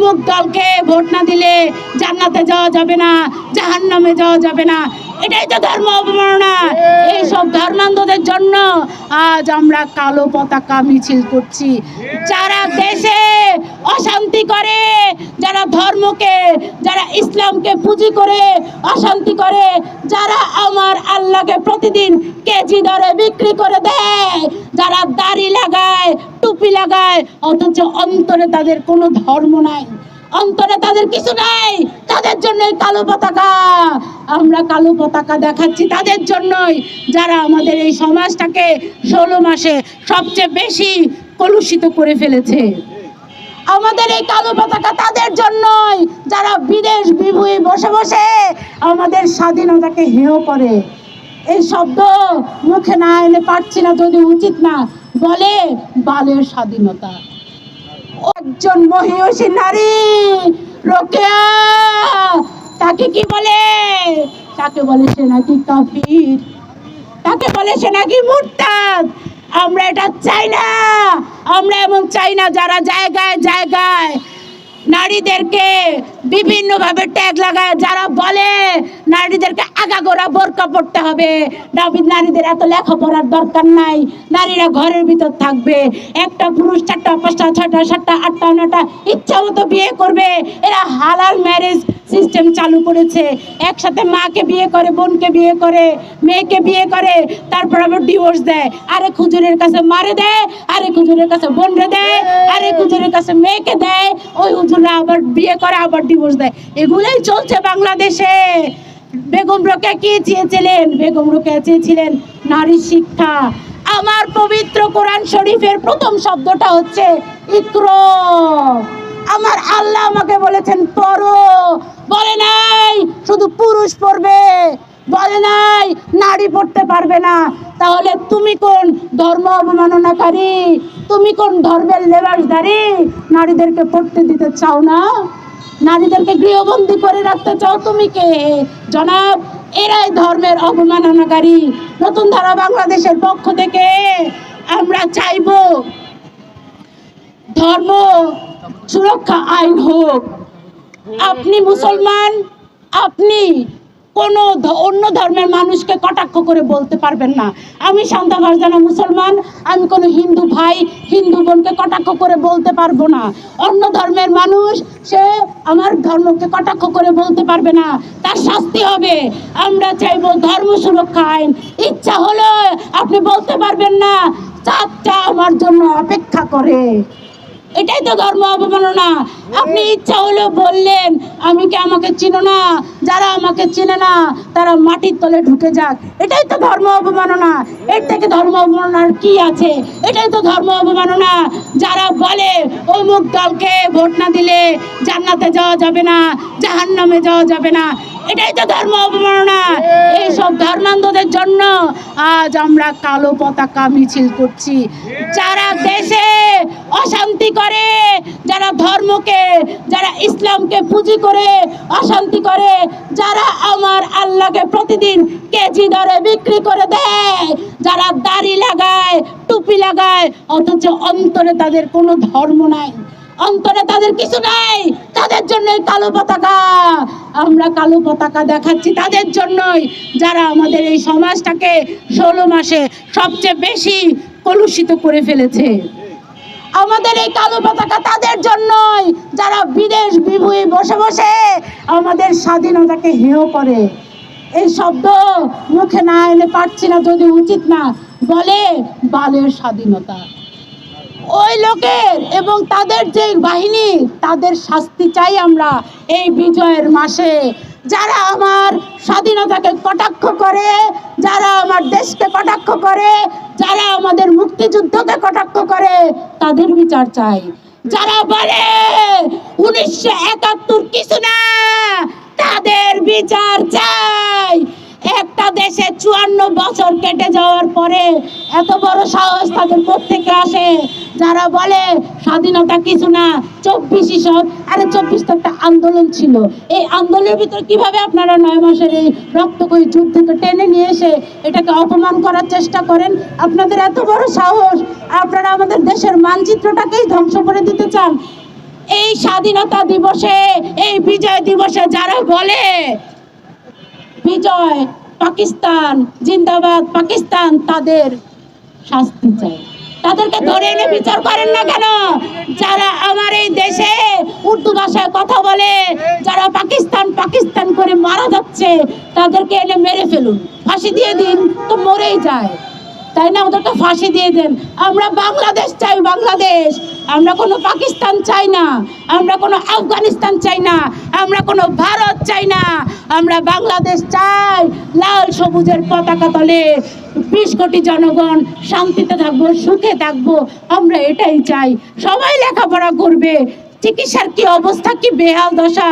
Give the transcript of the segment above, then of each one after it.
অমুক দলকে ভোট না দিলে জান্নাতে যাওয়া যাবে না জাহান্নামে যাওয়া যাবে না। এটাই তো ধর্ম অবমাননা। এইসব ধর্মান্ধদের জন্য আজ আমরা কালো পতাকা মিছিল করছি। যারা দেশে অশান্তি করে, যারা ধর্মকে, যারা ইসলামকে পুঁজি করে অশান্তি করে, যারা আমার আল্লাহকে প্রতিদিন কেজি দরে বিক্রি করে দেয়, যারা দাড়ি লাগায়, টুপি লাগায়, অথচ অন্তরে তাদের কোনো ধর্ম নাই। অন্তরে তাদের কিছু নাই, তাদের জন্যই কালো পতাকা। আমরা কালো পতাকা দেখাচ্ছি তাদের জন্যই, যারা আমাদের এই সমাজটাকে ষোলো মাসে সবচেয়ে বেশি কলুষিত করে ফেলেছে। আমাদের এই কালো পতাকা তাদের জন্যই, যারা বিদেশ বিভুয়ে বসে বসে আমাদের স্বাধীনতাকে হেয় করে। এই শব্দ মুখে না এনে পারছি না, যদি উচিত না, বলে বালের স্বাধীনতা। একজন মহিষী নারী, রোকেয়া! তাকে কি বলে? তাকে বলে সে নাকি কাফির। তাকে বলে সে নাকি মুরতাদ। আমরা এটা চাই না। আমরা এমন চাই না যারা জায়গায় জায়গায় নারীদেরকে বিভিন্নভাবে ট্যাগ লাগায়, যারা বলে নারীদেরকে আগাগোড়া বোরকা পড়তে হবে। নারী- নারীদের এত লেখাপড়ার দরকার নাই। নারীরা ঘরের ভিতর থাকবে। একটা পুরুষ চারটা, পাঁচটা ছটা সাতটা, আটটা নটা ইচ্ছা মতো বিয়ে করবে। এরা হালাল ম্যারেজ সিস্টেম চালু করেছে। একসাথে মাকে বিয়ে করে, বোনকে বিয়ে করে, মেয়েকে বিয়ে করে, তারপর আবার ডিভোর্স দেয়। আরে হুজুরের কাছে মারে দেয়, আরে হুজুরের কাছে বোনরে দেয়, আরে হুজুরের কাছে মেয়েকে দেয়। ওই হুজুররা আবার বিয়ে করে, আবার ডিভোর্স দেয়। এগুলোই চলছে বাংলাদেশে। বেগম রোকেয়া কি চেয়েছিলেন? বেগম রোকেয়া চেয়েছিলেন নারী শিক্ষা। আমার পবিত্র কোরআন শরীফের প্রথম শব্দটা হচ্ছে ইকরো। আমার আল্লাহ আমাকে বলেছেন, পড়ো। বলে নাই, শুধু পুরুষ পড়বে। বলে নাই, নারী পড়তে পারবে না। তাহলে তুমি কোন ধর্ম অবমাননাকারী? তুমি কোন ধর্মের লেবাসদারি? নারীদেরকে পড়তে দিতে চাও না? নারীদেরকে গৃহবন্দী করে রাখতে চাও তুমি কে? জনাব, এরাই ধর্মের অবমাননাকারী। নতুন ধারা বাংলাদেশের পক্ষ থেকে আমরা চাইব ধর্ম সুরক্ষা আইন হোক। আপনি মুসলমান, আপনি কোনো অন্য ধর্মের মানুষকে কটাক্ষ করে বলতে পারবেন না। আমি শান্তা ফারজানা মুসলমান, আমি কোনো হিন্দু ভাই, হিন্দু বোনকে কটাক্ষ করে বলতে পারব না। অন্য ধর্মের মানুষ, সে আমার ধর্মকে কটাক্ষ করে বলতে পারবে না। তার শাস্তি হবে। আমরা চাইব ধর্ম সুরক্ষা আইন। ইচ্ছা হলো আপনি বলতে পারবেন না চারটা আমার জন্য অপেক্ষা করে। এটাই তো ধর্ম অবমাননা। আপনি ইচ্ছা হলে বললেন, আমি কি আমাকে চিনো না? যারা আমাকে চিনে না, তারা মাটির তলে ঢুকে যাক। এটাই তো ধর্ম অবমাননা। এর থেকে ধর্ম অবমাননার কি আছে? এটাই তো ধর্ম অবমাননা। যারা বলে, অমুক দলকে ভোট না দিলে জান্নাতে যাওয়া যাবে না, জাহান্নামে যাওয়া যাবে না। এটাই তো ধর্ম অবমাননা। এইসব ধর্মান্ধদের জন্য আজ আমরা কালো পতাকা মিছিল করছি। যারা দেশে অশান্তি করে, যারা ধর্মকে, যারা ইসলামকে পুঁজি করে অশান্তি করে, যারা আমার আল্লাহকে প্রতিদিন কেজি দরে বিক্রি করে দেয়, যারা দাড়ি লাগায়, টুপি লাগায়, অথচ অন্তরে তাদের কোনো ধর্ম নাই। অন্তরে তাদের কিছু নাই। তাদের জন্যই কালো পতাকা। আমরা কালো পতাকা দেখাচ্ছি তাদের জন্যই। যারা আমাদের এই সমাজটাকে ষোলো মাসে সবচেয়ে বেশি কলুষিত করে ফেলেছে। আমাদের এই কালো পতাকা তাদের জন্যই। যারা বিদেশ বিভুয়ে বসে বসে আমাদের স্বাধীনতাকে হেয় করে। এই শব্দ মুখে না এনে পারছি না, যদি উচিত না। বলে বালের স্বাধীনতা। ওই লোকের এবং তাদের যে বাহিনী, তাদের শাস্তি চাই আমরা এই বিজয়ের মাসে। যারা আমার স্বাধীনতাকে কটাক্ষ করে, যারা আমার দেশকে কটাক্ষ করে, যারা আমাদের মুক্তিযুদ্ধকে কটাক্ষ করে, তাদের বিচার চাই। যারা বলে উনিশশো একাত্তর কিছু না, তাদের বিচার চাই। একটা দেশে চুয়ান্ন বছর কেটে যাওয়ার পরে এত বড় সাহস তাদের প্রত্যেকে আসে? যারা বলে স্বাধীনতা কিছু না চব্বিশই সব আরে চব্বিশ তো একটা আন্দোলন ছিল। এই আন্দোলনের ভিতরে কীভাবে আপনারা নয় মাসের এই রক্ত রক্তকয়ী যুদ্ধকে টেনে নিয়ে এসে এটাকে অপমান করার চেষ্টা করেন? আপনাদের এত বড় সাহস। আপনারা আমাদের দেশের মানচিত্রটাকেই ধ্বংস করে দিতে চান। এই স্বাধীনতা দিবসে, এই বিজয় দিবসে যারা বলে, বিজয় পাকিস্তান, জিন্দাবাদ পাকিস্তান, তাদের শাস্তি চাই। তাদেরকে ধরে এনে বিচার করেন না কেন? যারা আমার এই দেশে উর্দু ভাষায় কথা বলে, যারা পাকিস্তান পাকিস্তান করে মারা যাচ্ছে, তাদেরকে এনে মেরে ফেলুন। ফাঁসি দিয়ে দিন, তো মরেই যায়। তাই না? ওদেরকে ফাঁসি দিয়ে দেন। আমরা বাংলাদেশ চাই, বাংলাদেশ। আমরা কোনো পাকিস্তান চাই না। আমরা কোনো আফগানিস্তান চাই না। আমরা কোনো ভারত চাই না। আমরা বাংলাদেশ চাই, লাল সবুজের পতাকা তলে বিশ কোটি জনগণ শান্তিতে থাকব, সুখে থাকব, আমরা এটাই চাই। সবাই লেখাপড়া করবে, চিকিৎসার কি অবস্থা, কি বেহাল দশা?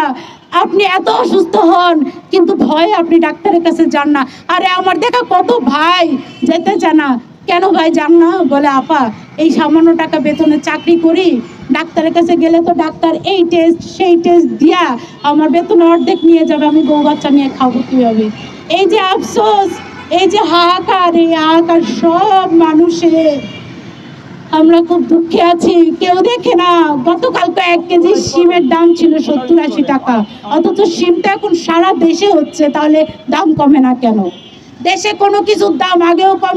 আপনি এত অসুস্থ হন, কিন্তু ভয়ে আপনি ডাক্তারের কাছে যান না। আরে আমার দেখা কত ভাই যেতে চায় না। কেন ভাই যান না? বলে, আপা, এই সামান্য টাকা বেতনে চাকরি করি, ডাক্তারের কাছে গেলে তো ডাক্তার এই টেস্ট সেই টেস্ট দিয়া আমার বেতন অর্ধেক নিয়ে যাবে, আমি বউ বাচ্চা নিয়ে খাব কীভাবে? এই যে আফসোস এই যে হাহাকার এই হাহাকার সব মানুষের, আমরা খুব দুঃখে আছি। কেউ দেখে না, গতকাল তো এক কেজি শিমের দাম ছিল সত্তর আশি টাকা। অথচ শিমটা এখন সারা দেশে হচ্ছে, তাহলে দাম কমে না কেন? দেশে কোনো কিছুর দাম আগেও কমে